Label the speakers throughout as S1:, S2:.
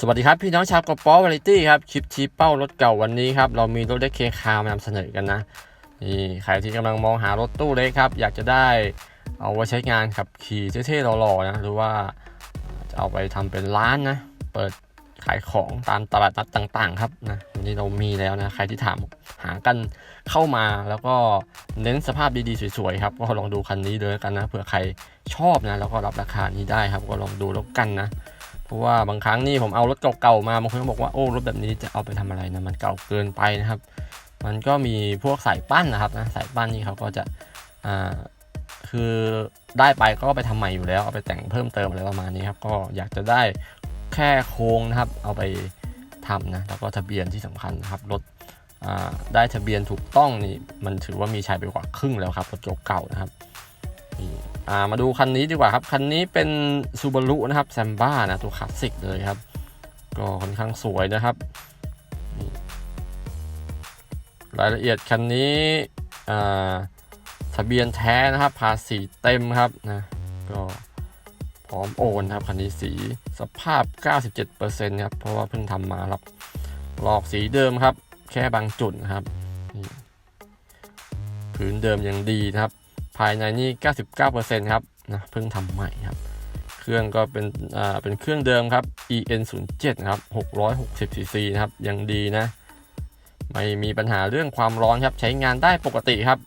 S1: สวัสดีครับพี่น้องชาวกระป๋อวาไรตี้ครับคลิปชี้เป้ารถเก่าวันนี้ครับเรามีรถเล็กเคคามานำเสนอกันนะนี่ใครที่กำลังมองหารถตู้เล็กครับอยากจะได้เอาไว้ใช้งานขับขี่เท่ๆหล่อๆนะหรือว่าจะเอาไปทำเป็นร้านนะเปิดขายของตามตลาดนัดต่างๆ ครับนะวันนี้เรามีแล้วนะใครที่ถามหากันเข้ามาแล้วก็เน้นสภาพดีๆสวยๆครับก็ลองดูคันนี้เลยกันนะเผื่อใครชอบนะแล้วก็รับราคานี้ได้ครับก็ลองดูแล้วกันนะ เพราะว่าบางครั้งนี่ผมเอารถเก่าๆมาบางคนก็บอกว่าโอ้รถแบบนี้จะเอาไปทำอะไรนะมันเก่าเกินไปนะครับ มันก็มีพวกสายปั้นนะครับนะสายปั้นนี่เขาก็จะอ่าคือได้ไปก็ไปทำใหม่อยู่แล้วเอาไปแต่งเพิ่มเติมอะไรประมาณนี้ครับก็อยากจะได้แค่โครงนะครับเอาไปทำนะแล้วก็ทะเบียนที่สำคัญนะครับรถได้ทะเบียนถูกต้องนี่มันถือว่ามีชัยไปกว่าครึ่งแล้วครับรถเก่าๆนะครับนี่ อ่ามาดูคันนี้ดีกว่าครับ คันนี้เป็นซูบารุนะครับแซมบ้านะตัวคลาสสิกเลยครับ ก็ค่อนข้างสวยนะครับ รายละเอียดคันนี้อ่าทะเบียนแท้นะครับภาษีเต็มครับนะก็พร้อมโอนครับคันนี้สีสภาพ 97%ครับเพราะว่าเพิ่งทำมาครับหลอกสีเดิมครับ แค่บางจุดนะครับ พื้นเดิมยังดีนะครับ ภายในนี่99%ครับนะเพิ่งทำใหม่ครับ เครื่องก็เป็นอ่าเป็นเครื่องเดิมครับ EN 0 7ครับ660 cc นะครับยังดีนะ ไม่มีปัญหาเรื่องความร้อนครับ ใช้งานได้ปกติครับ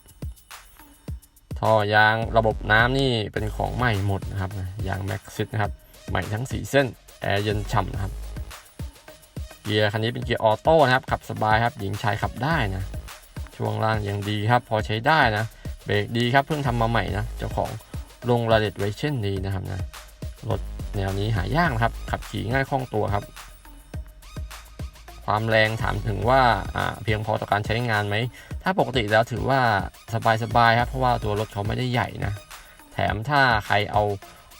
S1: ท่อยางระบบน้ำนี่เป็นของใหม่หมดนะครับยางแม็กซิสนะครับใหม่ทั้ง 4 เส้นแอร์เย็นฉ่ำนะครับเกียร์คันนี้เป็นเกียร์ออโต้นะครับขับสบายครับหญิงชายขับได้นะช่วงล่างยังดีครับ พอใช้ได้นะ เบรกดีครับเพิ่งทำมาใหม่นะเจ้าของลงรายละเอียดไว้เช่นนี้นะครับนะรถแนวนี้หายากนะครับ ขับขี่ง่ายคล่องตัวครับ ความแรงถามถึงว่าเพียงพอต่อการใช้งานไหม ถ้าปกติแล้วถือว่าสบายๆครับ เพราะว่าตัวรถเขาไม่ได้ใหญ่นะ แถมถ้าใครเอา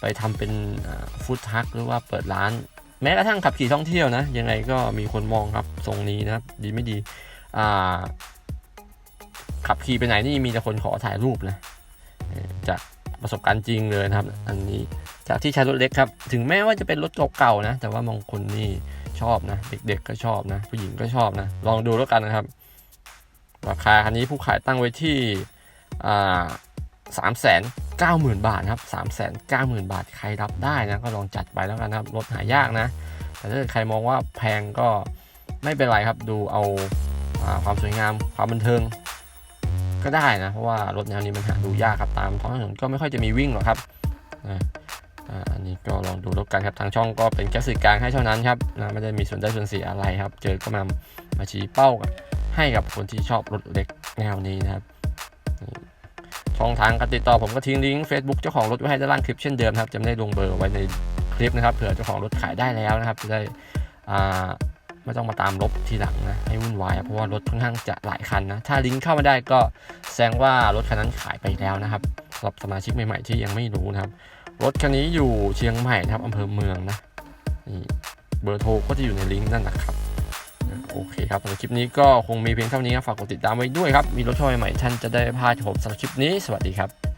S1: ไปทำเป็นฟู้ดทักหรือว่าเปิดร้าน แม้กระทั่งขับขี่ท่องเที่ยวนะ ยังไงก็มีคนมองครับทรงนี้นะครับดีไม่ดีอ่า ขับขี่ไปไหนนี่มีแต่คนขอถ่ายรูปนะจากประสบการณ์จริงเลยนะครับ อันนี้จากที่ใช้รถเล็กครับ ถึงแม้ว่าจะเป็นรถเก่าๆนะ แต่ว่าบางคนนี่ชอบนะ เด็กๆก็ชอบนะ ผู้หญิงก็ชอบนะ ลองดูแล้วกันนะครับ ราคาคันนี้ผู้ขายตั้งไว้ที่สามแสนเก้าหมื่นบาทครับสามแสนเก้าหมื่นบาทใครรับได้นะ ก็ลองจัดไปแล้วกันนะครับ รถหายากนะ แต่ถ้าใครมองว่าแพงก็ไม่เป็นไรครับ ดูเอาความสวยงามความบันเทิง ก็ได้นะ เพราะว่ารถแนวนี้มันหาดูยากครับตามท้องถนนก็ไม่ค่อยจะมีวิ่งหรอกครับอ่าอันนี้ก็ลองดูแล้วกันครับทางช่องก็เป็นแค่สื่อกลางให้เท่านั้นครับนะไม่ได้มีส่วนได้ส่วนเสียอะไรครับ เจอก็มามาชี้เป้าให้กับคนที่ชอบรถเล็กแนวนี้นะครับช่องทางการติดต่อผมก็ทิ้งลิงก์ Facebook เจ้าของรถไว้ให้ด้านล่างคลิปเช่นเดิมครับจะไม่ได้ลงเบอร์ไว้ในคลิปนะครับเผื่อเจ้าของรถขายได้แล้วนะครับจะได้อ่า ไม่ต้องมาตามลบทีหลังนะให้วุ่นวายเพราะว่ารถค่อนข้างจะหลายคันนะ ถ้าลิงก์เข้ามาได้ก็แสดงว่ารถคันนั้นขายไปแล้วนะครับสำหรับสมาชิกใหม่ๆที่ยังไม่รู้นะครับ รถคันนี้อยู่เชียงใหม่นะครับอำเภอเมืองนะนี่เบอร์โทรก็จะอยู่ในลิงก์นั่นนะครับโอเคครับสำหรับคลิปนี้ก็คงมีเพียงเท่านี้ครับฝากกดติดตามไว้ด้วยครับ มีรถชอยใหม่ท่านจะได้พาดผมสำหรับคลิปนี้ สวัสดีครับ